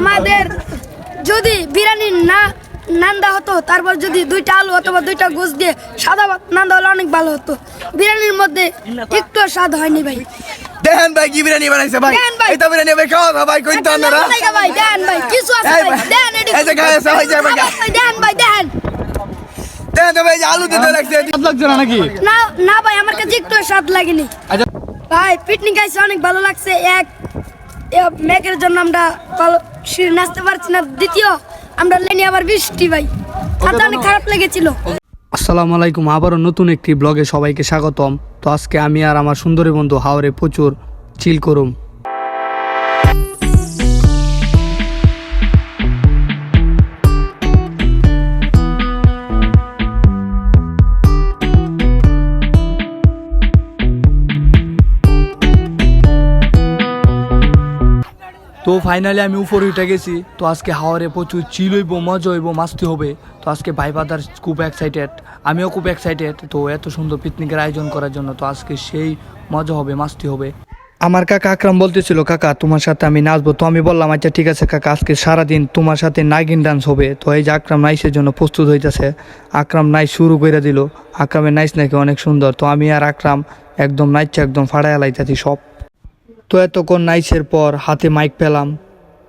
আমাদের যদি বিরিয়ানি না নান্দা হতো তারপর যদি দুইটা আলু অথবা দুইটা গোস দিয়ে সাদা ভাত নান্দা হলে অনেক ভালো হতো। বিরিয়ানির মধ্যে একটু স্বাদ হয়নি ভাই। দেখেন ভাই কি বিরিয়ানি বানাইছে ভাই। এটা বিরিয়ানি ভাই খাওয়া দাওয়া ভাই আপনারা ভাই দেন ভাই কিছু আছে ভাই দেন এই যে আছে, ভাই, দেখেন। তো ভাই আলু দিতে লাগছে। স্বাদ লাগছে না নাকি? না না ভাই আমার কাছে একটু স্বাদ লাগেনি। আচ্ছা। ভাই পিকনিক খাইছে অনেক ভালো লাগছে। এক মেঘের জন্য আমরা সিঁড়ি নাচতে পারছি না। দ্বিতীয় আমরা লেনি আবার বৃষ্টি ভাই। হাতে অনেক খারাপ লেগেছিল। আসসালামু আলাইকুম আবারও নতুন একটি ব্লগে সবাইকে স্বাগতম। তো আজকে আমি আর আমার সুন্দরী বন্ধু হাওরে প্রচুর চিল করুম। তো ফাইনালি আমি উপরে উঠে গেছি। তো আজকে হাওয়ারে প্রচুর চিল হইব, মজা হইব, মাস্তি হবে। তো আজকে ভাই বাদার খুব এক্সাইটেড আমিও খুব এক্সাইটেড তো এত সুন্দর পিকনিকের আয়োজন করার জন্য তো আজকে সেই মজা হবে, মাস্তি হবে। আমার কাকা আকরাম বলতেছিল, কাকা, তোমার সাথে আমি নাচবো। তো আমি বললাম আচ্ছা ঠিক আছে কাকা, আজকে সারাদিন তোমার সাথে নাগিন ডান্স হবে। তো এই যে আকরাম নাইসের জন্য প্রস্তুত হইতেছে। আকরাম নাইস শুরু করে দিল, আকরামের নাইস নাকি অনেক সুন্দর। তো আমি আর আকরাম একদম নাইচছে একদম ফাড়ায় লাইতাছি সব। তো এতক্ষণ নাইসের পর হাতে মাইক পেলাম।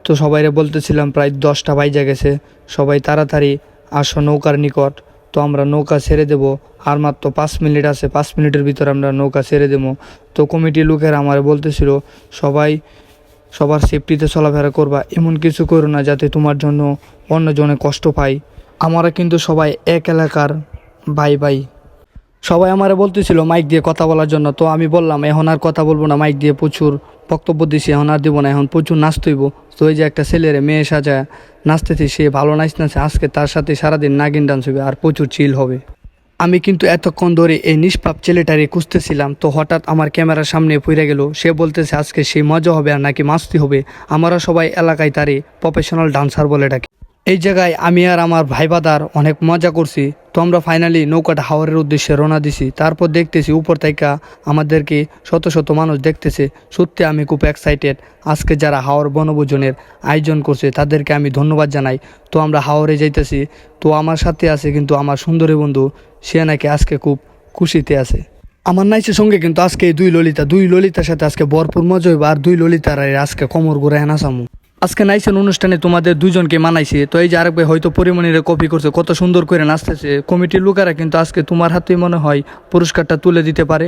তো সবাইরে বলতেছিলাম প্রায় দশটা বাইজা গেছে। সবাই তাড়াতাড়ি আসো নৌকার নিকট। তো আমরা নৌকা ছেড়ে দেব। আর মাত্র পাঁচ মিনিট আছে, পাঁচ মিনিটের ভিতর আমরা নৌকা ছেড়ে দেবো। তো কমিটির লোকেরা আমার বলতেছিল, সবাই সবার সেফটিতে চলাফেরা করবা। এমন কিছু করো না যাতে তোমার জন্য অন্যজনে কষ্ট পায়। আমরা কিন্তু সবাই এক এলাকার বাই বাই সবাই আমারে বলতেছিল মাইক দিয়ে কথা বলার জন্য। তো আমি বললাম, এখন আর কথা বলব না, মাইক দিয়ে প্রচুর বক্তব্য দিছি, এখন আর দিব না, এখন প্রচুর নাচতে হইব তো ওই যে একটা ছেলেরে, মেয়ে সাজা নাচতেছি, সে ভালো নাচ নাচে, আজকে তার সাথে সারাদিন নাগিন ডান্স হবে আর প্রচুর চিল হবে। আমি কিন্তু এতক্ষণ ধরে এই নিষ্পাপ ছেলেটারে খুঁজতেছিলাম, তো হঠাৎ আমার ক্যামেরার সামনে পড়ে গেল। সে বলতেছে, আজকে সে মজা হবে আর নাকি মাস্তি হবে। আমরা সবাই এলাকায় তারে প্রফেশনাল ডান্সার বলে ডাকি। এই জায়গায় আমি আর আমার ভাইবাদার অনেক মজা করছি। তো আমরা ফাইনালি নৌকাটা হাওয়ারের উদ্দেশ্যে রওনা দিছি। তারপর দেখতেছি উপর থেকে আমাদেরকে শত শত মানুষ দেখতেছে। সত্যি আমি খুব এক্সাইটেড আজকে যারা হাওর বনভোজনের আয়োজন করছে, তাদেরকে আমি ধন্যবাদ জানাই। তো আমরা হাওরে যাইতেছি। তো আমার সাথে আছে কিন্তু আমার সুন্দরী বন্ধু, সে নাকি আজকে খুব খুশিতে আছে। আমার নাইসের সঙ্গে কিন্তু আজকে দুই ললিতা, দুই ললিতার সাথে আজকে ভরপুর মজা হইব। আর দুই ললিতার আজকে কমর ঘুরে নাচামু। আজকে নাইছেন অনুষ্ঠানে তোমাদের দুজনকে মানাইছে। তো এই যে আরেক ভাই হয়তো পরিমণিরে কপি করছে, কত সুন্দর করে নাচতেছে। কমিটির লোকেরা কিন্তু আজকে তোমার হাতেই মনে হয় পুরস্কারটা তুলে দিতে পারে।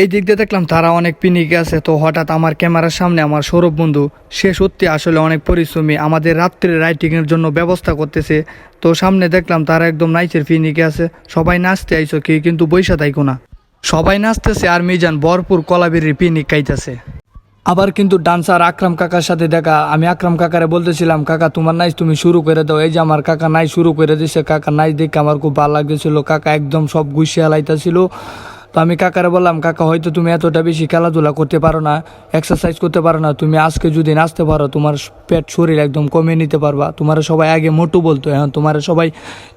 এই দিক দিয়ে দেখলাম তারা অনেক পিনিকে আছে, তো হঠাৎ আমার ক্যামেরার সামনে আমার সৌরভ বন্ধু, সে সত্যি আসলে অনেক পরিশ্রমী, আমাদের রাত্রে রাইটিংয়ের জন্য ব্যবস্থা করতেছে। তো সামনে দেখলাম তারা একদম নাইচের পিনিকে আছে, সবাই নাচতে আইসো কি কিন্তু বৈশা তাইকো না। সবাই নাচতেছে আর মিজান ভরপুর কলাবিরির পিনিক খাইতেছে। আবার কিন্তু ডান্সার আকরাম কাকার সাথে দেখা। আমি আকরাম কাকারে বলতেছিলাম, কাকা, তোমার নাইস তুমি শুরু করে দাও। এই যে আমার কাকা নাই শুরু করে দিছে কাকা নাইস দেখে আমার খুব ভালো লাগতেছিল। কাকা একদম সব গুছিয়ে লাইতেছিল। তো আমি কাকারে বললাম, কাকা, হয়তো তুমি এতটা বেশি খেলাধুলা করতে পারো না এক্সারসাইজ করতে পারো না। তুমি আজকে যদি নাচতে পারো, তোমার পেট শরীর একদম কমিয়ে নিতে পারবা। তোমার সবাই আগে মোটু বলতো, এখন তোমার সবাই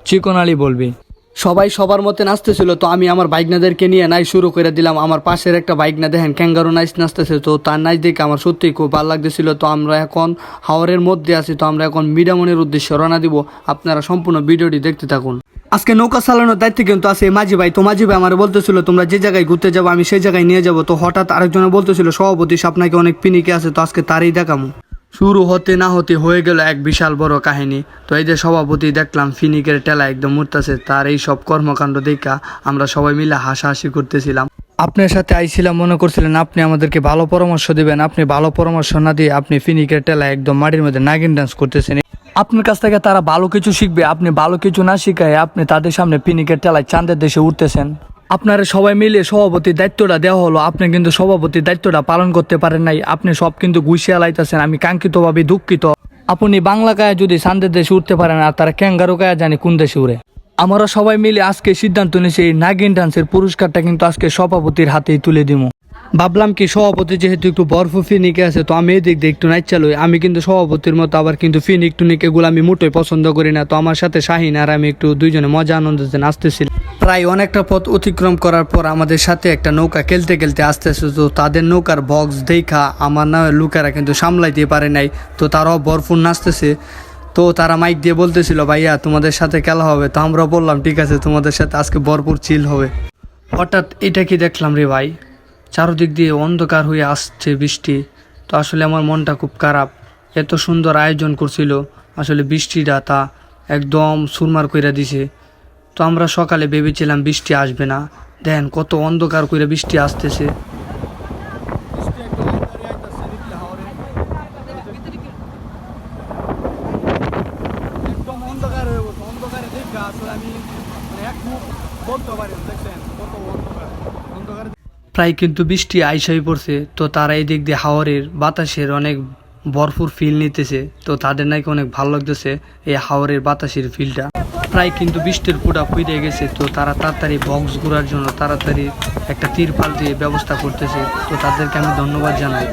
চিকনালি বলবি। সবাই সবার মতে নাচতেছিল, তো আমি আমার বাইকনাদেরকে নিয়ে নাই শুরু করে দিলাম। আমার পাশের একটা বাইক না দেখেন, ক্যাঙ্গারু নাইস নাচতেছে, তো তার নাচ দেখে আমার সত্যিই খুব ভালো লাগতেছিল। তো আমরা এখন হাওয়ারের মধ্যে আছি, তো আমরা এখন মিডামনের উদ্দেশ্যে রওনা দিব। আপনারা সম্পূর্ণ ভিডিওটি দেখতে থাকুন। আজকে নৌকা চালানোর দায়িত্ব কিন্তু আছে মাঝি ভাই। তো মাঝি ভাই আমার বলতেছিল, তোমরা যে জায়গায় ঘুরতে যাব, আমি সেই জায়গায় নিয়ে যাব। তো হঠাৎ আরেকজনে বলতেছিল, সভাপতি আপনাকে অনেক পিনিকে আছে, তো আজকে তারই দেখামো। শুরু হতে না হতে হয়ে গেল এক বিশাল বড় কাহিনী। তো এই যে সভাপতি দেখলাম, ফিনিকের টেলা একদম উঠতেছে তার এই সব কর্মকাণ্ড দেখা আমরা সবাই মিলে হাসাহাসি করতেছিলাম। আপনার সাথে আইছিলাম, মনে করছিলেন আপনি আমাদেরকে ভালো পরামর্শ দিবেন, আপনি ভালো পরামর্শ না দিয়ে আপনি ফিনিকের টেলা একদম মাটির মধ্যে নাগিন ডান্স করতেছেন। আপনার কাছ থেকে তারা ভালো কিছু শিখবে, আপনি ভালো কিছু না শিখায় আপনি তাদের সামনে ফিনিকের টেলায় চাঁদের দেশে উঠতেছেন আপনারা সবাই মিলে সভাপতির দায়িত্বটা দেওয়া হলো। আপনি কিন্তু সভাপতির দায়িত্বটা পালন করতে পারেন নাই। আপনি সব কিন্তু গুছিয়ে লাইতেছেন। আমি কাঙ্ক্ষিতভাবে দুঃখিত। আপনি বাংলা গায়ে যদি সান্দের দেশে উঠতে পারেন, আর তারা ক্যাঙ্গারু কায়া জানি কোন দেশে উড়ে। আমরা সবাই মিলে আজকে সিদ্ধান্ত নিয়েছি, এই নাগিন ডান্সের পুরস্কারটা কিন্তু আজকে সভাপতির হাতেই তুলে দিব ভাবলাম কি, সভাপতি যেহেতু একটু বরফ ফিনিকে আছে, তো আমি এই দিক দিয়ে একটু নাইট চালুই। আমি কিন্তু সভাপতির মতো আবার কিন্তু ফিনিক টুনিক এগুলো আমি মোটোই পছন্দ করি না। তো আমার সাথে শাহিন আর আমি একটু দুইজনে মজা আনন্দতে নাচতেছিলাম প্রায় অনেকটা পথ অতিক্রম করার পর আমাদের সাথে একটা নৌকা খেলতে খেলতে আসতেছে। তো তাদের নৌকার বক্স দেখা আমার না লোকেরা কিন্তু সামলাইতে পারে নাই। তো তারাও বরফুর নাচতেছে। তো তারা মাইক দিয়ে বলতেছিল, ভাইয়া, তোমাদের সাথে খেলা হবে। তো আমরা বললাম, ঠিক আছে, তোমাদের সাথে আজকে ভরপুর চিল হবে। হঠাৎ এটা কি দেখলাম রে ভাই? চারদিক দিয়ে অন্ধকার হয়ে আসছে বৃষ্টি। তো আসলে আমার মনটা খুব খারাপ। এত সুন্দর আয়োজন করছিল। আসলে বৃষ্টিটা তা একদম সুরমার কইরা দিছে। তো আমরা সকালে ভেবেছিলাম বৃষ্টি আসবে না। দেখেন কত অন্ধকার করে বৃষ্টি আসতেছে। প্রায় কিন্তু বৃষ্টি আইসাই পড়ছে, তো তারা এই দিক দিয়ে হাওয়ারের বাতাসের অনেক ভরপুর ফিল নিতেছে, তো তাদের নাকি অনেক ভালো লাগতেছে এই হাওয়ারের বাতাসের ফিলটা প্রায় কিন্তু বৃষ্টির পুটা ফুটে গেছে, তো তারা তাড়াতাড়ি বক্স ঘোরার জন্য তাড়াতাড়ি একটা তিরপাল দিয়ে ব্যবস্থা করতেছে, তো তাদেরকে আমি ধন্যবাদ জানাই।